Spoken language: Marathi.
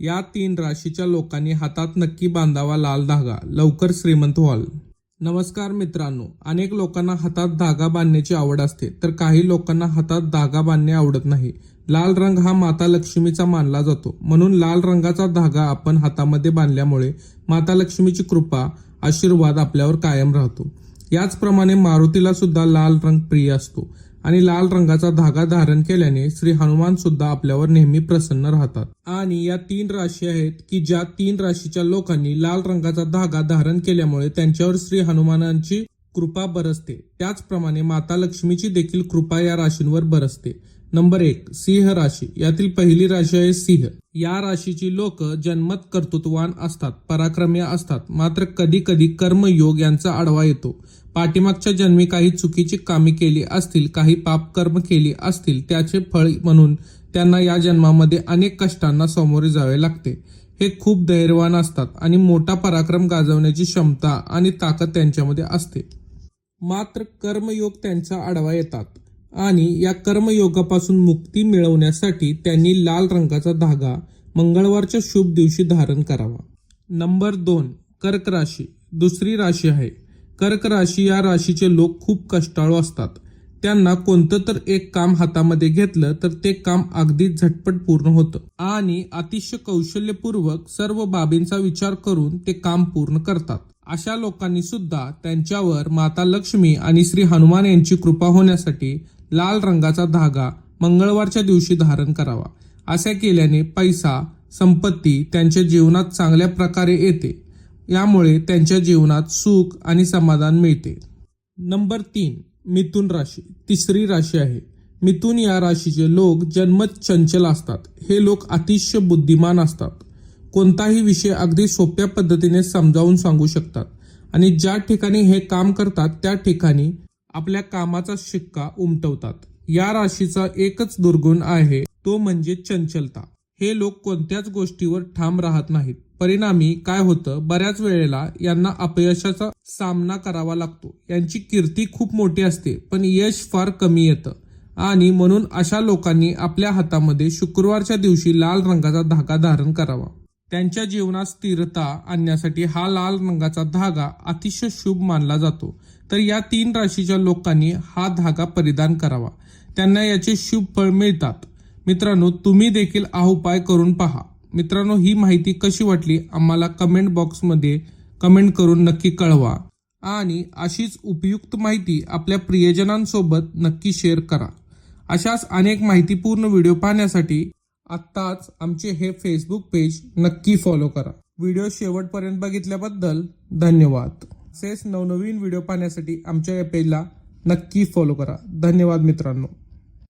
या तीन राशीच्या लोकांनी हातात नक्की बांधावा लाल धागा. लवकर श्रीमंत व्हाल. नमस्कार मित्रांनो. अनेक लोकांना हातात धागा बांधण्याची आवड असते तर काही लोकांना हातात धागा बांधणे आवडत नाही. लाल रंग हा माता लक्ष्मीचा मानला जातो. म्हणून लाल रंगाचा धागा आपण हातामध्ये बांधल्यामुळे माता लक्ष्मीची कृपा आशीर्वाद आपल्यावर कायम राहतो. याचप्रमाणे मारुतीला सुद्धा लाल रंग प्रिय असतो. आणि लाल रंगाचा धागा धारण केल्याने श्री हनुमान सुद्धा आपल्यावर नेहमी प्रसन्न राहतात. आणि या तीन राशी आहेत की ज्या तीन राशीच्या लोकांनी लाल रंगाचा धागा धारण केल्यामुळे त्यांच्यावर श्री हनुमानांची कृपा बरसते. त्याचप्रमाणे माता लक्ष्मीची देखील कृपा या राशींवर बरसते. नंबर एक सिंह राशी. यातील पहिली राशी आहे सिंह. या राशीची लोक जन्मत कर्तृत्वान असतात पराक्रमी असतात. मात्र कधी कधी कर्मयोग यांचा आडवा येतो. पाठीमागच्या जन्मी काही चुकीची कामे केली असतील काही पाप कर्म केली असतील त्याचे फळ म्हणून त्यांना या जन्मामध्ये अनेक कष्टांना सामोरे जावे लागते. हे खूप धैर्यवान असतात आणि मोठा पराक्रम गाजवण्याची क्षमता आणि ताकद त्यांच्यामध्ये असते. मात्र कर्मयोग त्यांचा आडवा येतात आणि या कर्मयोगापासून मुक्ती मिळवण्यासाठी त्यांनी लाल रंगाचा धागा मंगळवारच्या शुभ दिवशी धारण करावा. नंबर दोन कर्क राशी. दुसरी राशी आहे. कर्क राशी या राशीचे लोक खूप कष्टाळू असतात. त्यांना कोणतं तर एक काम हातामध्ये घेतलं तर ते काम अगदी झटपट पूर्ण होतं. आणि अतिशय कौशल्यपूर्वक सर्व बाबींचा विचार करून ते काम पूर्ण करतात. अशा लोकांनी सुद्धा त्यांच्यावर माता लक्ष्मी आणि श्री हनुमान यांची कृपा होण्यासाठी लाल रंगाचा धागा मंगळवारच्या दिवशी धारण करावा. असे केल्याने पैसा संपत्ती त्यांच्या जीवनात चांगल्या प्रकारे येते. यामुळे त्यांच्या जीवनात सुख आणि समाधान मिळते. नंबर तीन मिथुन राशी. तिसरी राशी आहे. मिथुन या राशीचे लोक जन्मत चंचल असतात. हे लोक अतिशय बुद्धिमान असतात. कोणताही विषय अगदी सोप्या पद्धतीने समजावून सांगू शकतात आणि ज्या ठिकाणी हे काम करतात त्या ठिकाणी आपल्या कामाचा शिक्का उमटवतात. या राशीचा एकच दुर्गुण आहे तो म्हणजे चंचलता. हे लोक कोणत्याच गोष्टीवर ठाम राहत नाहीत. परिणामी काय होतं? बऱ्याच वेळेला यांना अपयशाचा सामना करावा लागतो. यांची कीर्ती खूप मोठी असते पण यश फार कमी येतं. आणि म्हणून अशा लोकांनी आपल्या हातामध्ये शुक्रवारच्या दिवशी लाल रंगाचा धागा धारण करावा. त्यांच्या जीवनात स्थिरता आणण्यासाठी हा लाल रंगाचा धागा अतिशय शुभ मानला जातो. तर या तीन राशीच्या लोकांनी हा धागा परिधान करावा. त्यांना याचे शुभ फळ मिळतात. मित्रांनो तुम्ही देखील हा उपाय करून पहा. मित्रांनो ही माहिती कशी वाटली आम्हाला कमेंट बॉक्समध्ये कमेंट करून नक्की कळवा. आणि अशीच उपयुक्त माहिती आपल्या प्रियजनांसोबत नक्की शेअर करा. अशाच अनेक माहितीपूर्ण व्हिडिओ पाहण्यासाठी आत्ताच आमचे हे फेसबुक पेज नक्की फॉलो करा. व्हिडिओ शेवटपर्यंत बघितल्याबद्दल धन्यवाद. तसेच नवनवीन व्हिडिओ पाहण्यासाठी आमच्या या पेजला नक्की फॉलो करा. धन्यवाद मित्रांनो.